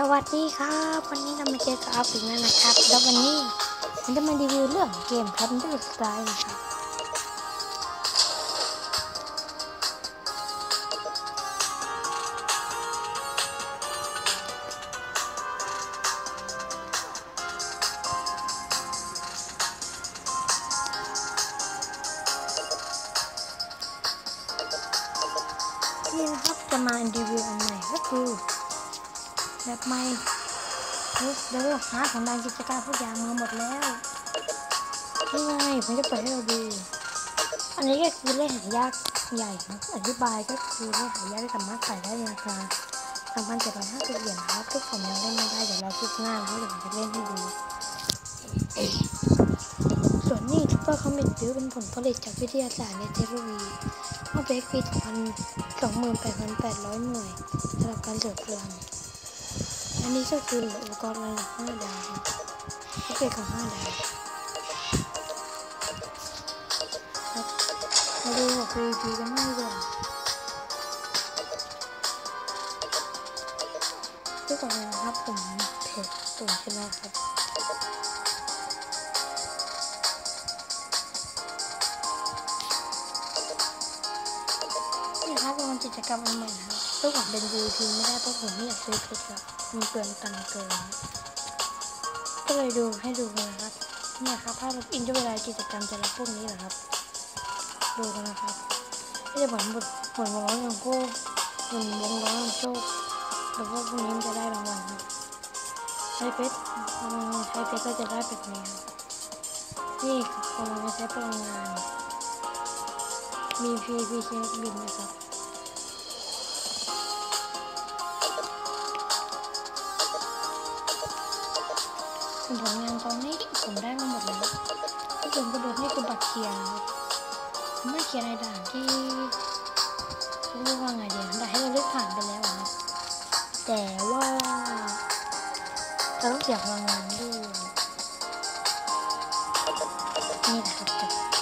สวัสดีครับ วันนี้เรามาเจอกับอัพอีกแล้วนะครับ แล้ววันนี้ผมจะมารีวิวเรื่องเกม Thunder Strike นะครับนี่นะครับจะมารีวิวอันใหม่ก็คือ แบบใหม่เฮ้เดี๋ยวหาของดังกิจการพวกอย่างมาหมดแล้วนี่ไงผมจะเปิดให้เราดูอันนี้ก็คือเลขหายากใหญ่นะอธิบายก็คือเลขหายากที่สามารถขายได้ในราคา3,750เหรียญนะครับที่ผมยังเล่นไม่ได้เดี๋ยวเราคลิปหน้าเพราะเดี๋ยวผมจะเล่นให้ดูส่วนนี้ทุกเปอร์คอมเมนต์ถือเป็นผลผลิตจากวิทยาศาสตร์และเทคโนโลยีเมื่อเบรกปี28,800หน่วยสำหรับการเดือดพลัง อันนี้ก็คืออุปกรณ์ระดับ5ดาวครับโอเคกับ5ดาวครับมาดูแบบรีวิวกันบ้างดีกว่าที่ก่อนนะครับผมเพจตุ่มขึ้นมาครับนี่ครับเป็นกิจกรรมอันใหม่นะครับ ซึ่งผมเป็น VIP ไม่ได้เพราะผมไม่อยากซื้อเพชรครับมันเปลืองตังเกิน ก็เลยดูให้ดูกันนะครับ เนี่ยครับถ้าเราอินด้วยเวลากิจกรรมจะรับพวกนี้เหรอครับ ดูกันนะครับไม่ได้เหมือนบทเหมือนวงล้อของโก้เหมือนวงล้อของโชคหรือว่าพวกนี้มันจะได้รางวัลครับใช้เพชรใช้เพชรก็จะได้แบบนี้ครับนี่พอเราใช้พลังงาน มีพีพีเชฟบินนะครับ ส่วนผลงานตอนนี้ผมได้มาหมดแล้วที่ผมกระโดดนี่คือบัตรเคียร์สม่เขียนในด่านที่เรียกว่าไงดีด่านให้เราเลือกผ่านไปแล้วครับแต่ว่าเราต้องเสียพลังงานด้วยนี่แหละครับ